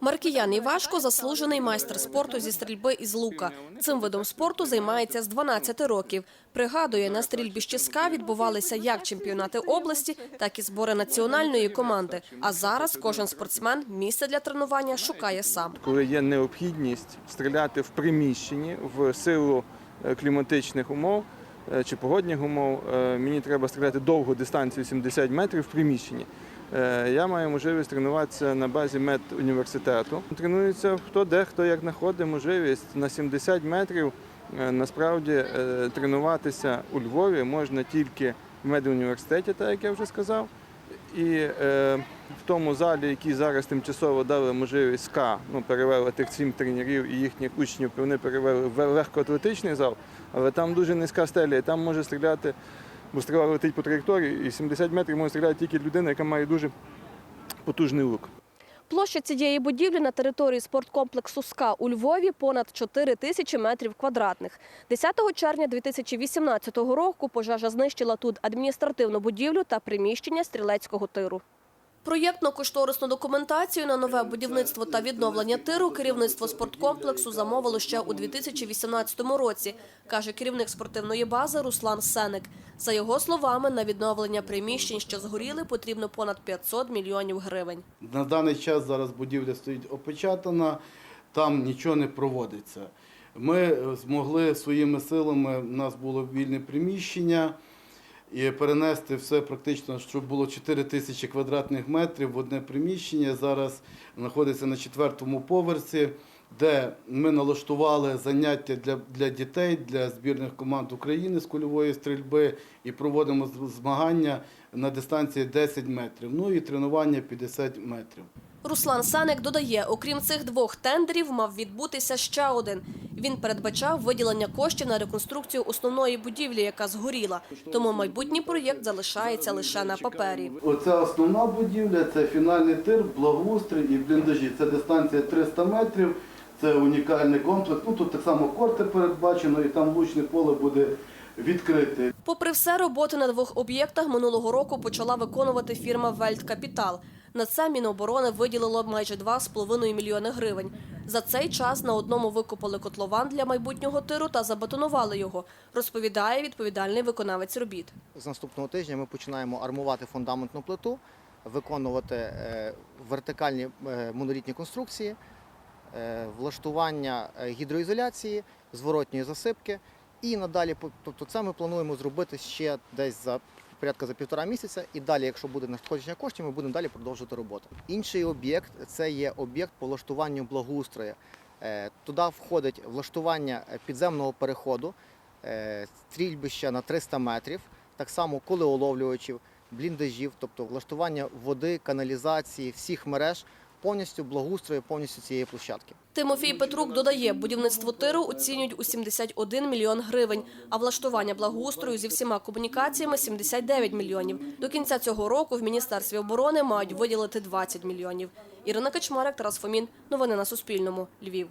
Маркіян Івашко – заслужений майстер спорту зі стрільби із лука. Цим видом спорту займається з 12 років. Пригадує, на стрільбі з Чиска відбувалися як чемпіонати області, так і збори національної команди. А зараз кожен спортсмен місце для тренування шукає сам. коли є необхідність стріляти в приміщенні в силу е, кліматичних умов е, чи погодних умов, е, мені треба стріляти довгу дистанцію 70 метрів в приміщенні. Е, Я маю можливість тренуватися на базі медуніверситету. Тренується хто де, хто як знаходить можливість на 70 метрів. е, Насправді е, тренуватися у Львові можна тільки в медуніверситеті, так як я вже сказав. І е, в тому залі, який зараз тимчасово дали можливість СКА, ну, перевели тих сім тренерів і їхніх учнів, вони перевели в легкоатлетичний зал, але там дуже низька стеля, і там може стріляти, бо стріла летить по траєкторії, і 70 метрів може стріляти тільки людина, яка має дуже потужний лук. Площа цієї будівлі на території спорткомплексу «СКА» у Львові понад 4 тисячі метрів квадратних. 10 червня 2018 року пожежа знищила тут адміністративну будівлю та приміщення стрілецького тиру. Проєктно-кошторисну документацію на нове будівництво та відновлення тиру керівництво спорткомплексу замовило ще у 2018 році, каже керівник спортивної бази Руслан Сеник. За його словами, на відновлення приміщень, що згоріли, потрібно понад 500 мільйонів гривень. На даний час зараз будівля стоїть опечатана, там нічого не проводиться. Ми е, змогли своїми силами, у нас було вільне приміщення, і перенести все практично, щоб було 4 тисячі квадратних метрів в одне приміщення. Зараз знаходиться на четвертому поверсі, де ми налаштували заняття для, для дітей, для збірних команд України з кульової стрільби і проводимо змагання на дистанції 10 метрів. Ну і тренування 50 метрів. Руслан Саник додає, окрім цих двох тендерів, мав відбутися ще один. Він передбачав виділення коштів на реконструкцію основної будівлі, яка згоріла. Тому майбутній проєкт залишається лише на папері. Оця основна будівля, це фінальний тир, благоустрій і бліндажі. Це дистанція 300 метрів, це унікальний комплекс. Ну тут так само корти передбачено, і там лучне поле буде відкрите. Попри все, роботи на двох об'єктах минулого року почала виконувати фірма Вельт Капітал. На це Міноборони виділило майже 2,5 мільйони гривень. За цей час на одному викопали котлован для майбутнього тиру та забетонували його, розповідає відповідальний виконавець робіт. З наступного тижня ми починаємо армувати фундаментну плиту, виконувати е, вертикальні е, монолітні конструкції, е, влаштування гідроізоляції, зворотньої засипки. І надалі, тобто це ми плануємо зробити ще десь за порядка за півтора місяця. І далі, якщо буде надходження коштів, ми будемо далі продовжувати роботу. Інший об'єкт це є об'єкт по влаштуванню благоустрою. Е, Туди входить влаштування е, підземного переходу, е, стрільбища на 300 метрів, так само колеоловлювачів, бліндажів, тобто влаштування води, каналізації, всіх мереж, повністю благоустрою повністю цієї площадки. Тимофій Петрук додає, будівництво тиру оцінюють у 71 мільйон гривень, а влаштування благоустрою зі всіма комунікаціями – 79 мільйонів. До кінця цього року в Міністерстві оборони мають виділити 20 мільйонів. Ірина Качмарик, Тарас Фомін. Новини на Суспільному. Львів.